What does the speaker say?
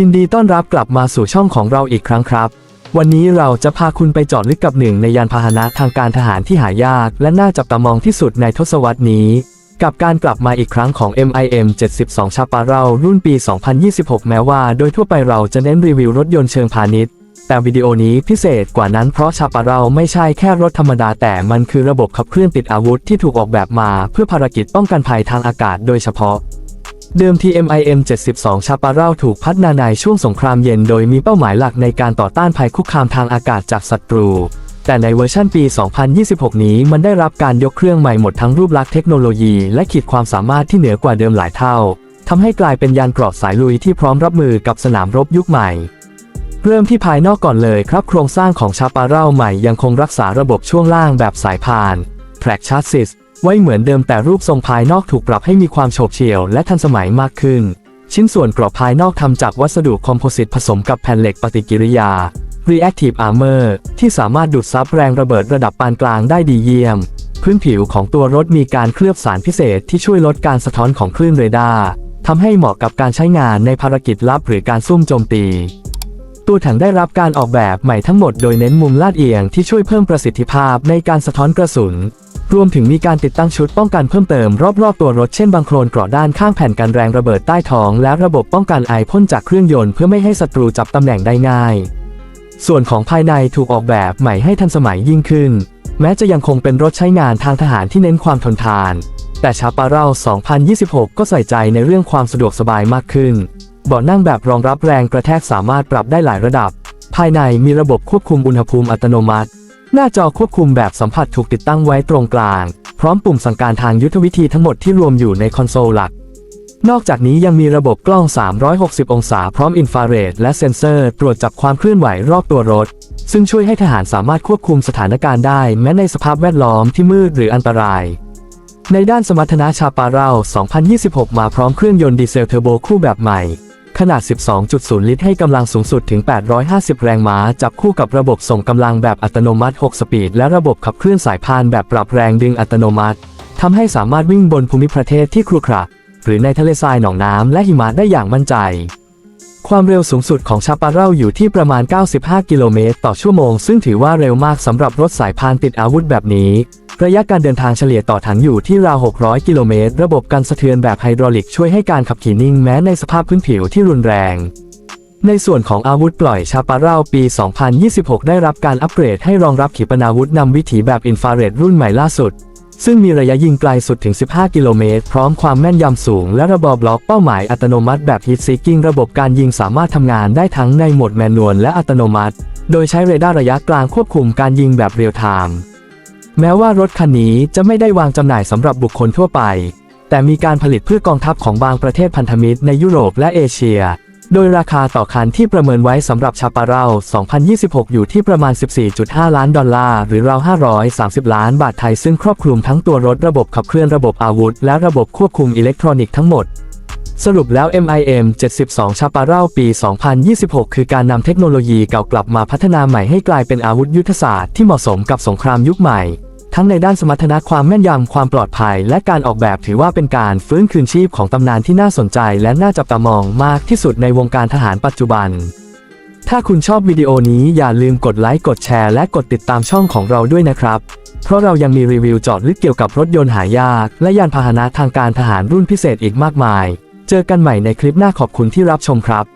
ยินดีต้อนรับกลับมาสู่ช่องของเราอีกครั้งครับ วันนี้เราจะพาคุณไปเจอดลึกกับหนึ่งในยานพาหนะทางการทหารที่หายาก และน่าจับตามองที่สุดในทศวรรษนี้ กับการกลับมาอีกครั้งของ MIM 72 ชาปาเรารุ่นปี 2026 แม้ว่าโดยทั่วไปเราจะเน้นรีวิวรถยนต์เชิงพาณิชย์ แต่วิดีโอนี้พิเศษกว่านั้นเพราะชาปาเราไม่ใช่แค่รถธรรมดาแต่มันคือระบบขับเคลื่อนติดอาวุธที่ถูกออกแบบมา เพื่อภารกิจป้องกันภัยทางอากาศโดยเฉพาะ เดิมที MIM 72 ชาปาร่าถูกพัฒนาในช่วงสงครามเย็นโดยมีเป้าหมายหลักในการต่อต้านภัยคุกคามทางอากาศจากศัตรู แต่ในเวอร์ชันปี 2026 นี้มันได้รับการยกเครื่องใหม่หมดทั้งรูปลักษณ์เทคโนโลยีและขีดความสามารถที่เหนือกว่าเดิมหลายเท่าทำให้กลายเป็นยานเกราะสายลุยที่พร้อมรับมือกับสนามรบยุคใหม่ เริ่มที่ภายนอกก่อนเลยครับโครงสร้างของชาปาร่าใหม่ยังคงรักษาระบบช่วงล่างแบบสายพาน track chassis ไว้เหมือนเดิมแต่รูปทรงภายนอกถูกปรับให้มีความโฉบเฉี่ยวและทันสมัยมากขึ้น ชิ้นส่วนกรอบภายนอกทำจากวัสดุคอมโพสิตผสมกับแผ่นเหล็กปฏิกิริยา Reactive Armor ที่สามารถดูดซับแรงระเบิดระดับปานกลางได้ดีเยี่ยม พื้นผิวของตัวรถมีการเคลือบสารพิเศษที่ช่วยลดการสะท้อนของคลื่นเรดาร์ทำให้เหมาะกับการใช้งานในภารกิจลับหรือการซุ่มโจมตีตัวถังได้รับการออกแบบใหม่ทั้งหมดโดยเน้นมุมลาดเอียงที่ช่วยเพิ่มประสิทธิภาพในการสะท้อนกระสุน รวมถึงมีการติดตั้งชุดป้องกันเพิ่มเติมรอบๆตัวรถเช่นบางโครนเกราะด้านข้างแผ่นกันแรงระเบิดใต้ท้อง และระบบป้องกันไอพ่นจากเครื่องยนต์เพื่อไม่ให้ศัตรูจับตำแหน่งได้ง่าย ส่วนของภายในถูกออกแบบใหม่ให้ทันสมัยยิ่งขึ้น แม้จะยังคงเป็นรถใช้งานทางทหารที่เน้นความทนทาน แต่ชาปาเร่า2026 ก็ใส่ใจในเรื่องความสะดวกสบายมากขึ้นเบาะนั่งแบบรองรับแรงกระแทกสามารถปรับได้หลายระดับ ภายในมีระบบควบคุมอุณหภูมิอัตโนมัติ หน้าจอควบคุมแบบสัมผัสถูกติดตั้งไว้ตรงกลาง พร้อมปุ่มสั่งการทางยุทธวิธีทั้งหมดที่รวมอยู่ในคอนโซลหลัก นอกจากนี้ยังมีระบบกล้อง 360 องศาพร้อมอินฟราเรดและเซ็นเซอร์ตรวจจับความเคลื่อนไหวรอบตัวรถ ซึ่งช่วยให้ทหารสามารถควบคุมสถานการณ์ได้ แม้ในสภาพแวดล้อมที่มืดหรืออันตราย ในด้านสมรรถนะชาปาเร่า 2026 มาพร้อมเครื่องยนต์ดีเซลเทอร์โบคู่แบบใหม่ ขนาด 12.0 ลิตรให้กำลังสูงสุดถึง 850 แรงม้า จับคู่กับระบบส่งกำลังแบบอัตโนมัติ 6 สปีด และระบบขับเคลื่อนสายพานแบบปรับแรงดึงอัตโนมัติทำให้สามารถวิ่งบนภูมิประเทศที่ครุขระหรือในทะเลทรายหนองน้ำและหิมะได้อย่างมั่นใจ ความเร็วสูงสุดของชาปาเร่าอยู่ที่ประมาณ 95 กิโลเมตรต่อชั่วโมง ซึ่งถือว่าเร็วมากสำหรับรถสายพานติดอาวุธแบบนี้ ระยะการเดินทางเฉลี่ยต่อถังอยู่ที่ราว 600 กิโลเมตร ระบบกันสะเทือนแบบไฮดรอลิกช่วยให้การขับขี่นิ่งแม้ในสภาพพื้นผิวที่รุนแรง ในส่วนของอาวุธปล่อยชาปาร่าปี 2026 ได้รับการอัปเกรดให้รองรับขีปนาวุธนำวิถีแบบอินฟราเรดรุ่นใหม่ล่าสุด ซึ่งมีระยะยิงไกลสุดถึง 15 กิโลเมตร พร้อมความแม่นยำสูง และระบบบล็อกเป้าหมายอัตโนมัติแบบ Heat Seeking ระบบการยิงสามารถทำงานได้ทั้งในโหมดแมนนวลและอัตโนมัติ โดยใช้เรดาร์ระยะกลางควบคุมการยิงแบบเรียลไทม์ แม้ว่ารถคันนี้จะไม่ได้วางจำหน่ายสำหรับบุคคลทั่วไป แต่มีการผลิตเพื่อกองทัพของบางประเทศพันธมิตรในยุโรปและเอเชีย โดยราคาต่อคันที่ประเมินไว้สำหรับชาปาเร่า 2026 อยู่ที่ประมาณ 14.5 ล้านดอลลาร์ หรือราว 530 ล้านบาทไทย ซึ่งครอบคลุมทั้งตัวรถระบบขับเคลื่อนระบบอาวุธ และระบบควบคุมอิเล็กทรอนิกส์ทั้งหมดสรุปแล้ว MIM 72 ชาปาเร่าปี 2026 คือการนำเทคโนโลยีเก่ากลับมาพัฒนาใหม่ให้กลายเป็นอาวุธยุทธศาสตร์ที่เหมาะสมกับสงครามยุคใหม่ ทั้งในด้านสมรรถนะความแม่นยำความปลอดภัย และการออกแบบถือว่าเป็นการฟื้นคืนชีพของตำนานที่น่าสนใจ และน่าจับตามองมากที่สุดในวงการทหารปัจจุบัน ถ้าคุณชอบวิดีโอนี้อย่าลืมกดไลค์กดแชร์และกดติดตามช่องของเราด้วยนะครับ เพราะเรายังมีรีวิวจาะลึกเกี่ยวกับรถยนต์หายาก และยานพาหนะทางการทหารรุ่นพิเศษอีกมากมาย เจอกันใหม่ในคลิปหน้าขอบคุณที่รับชมครับ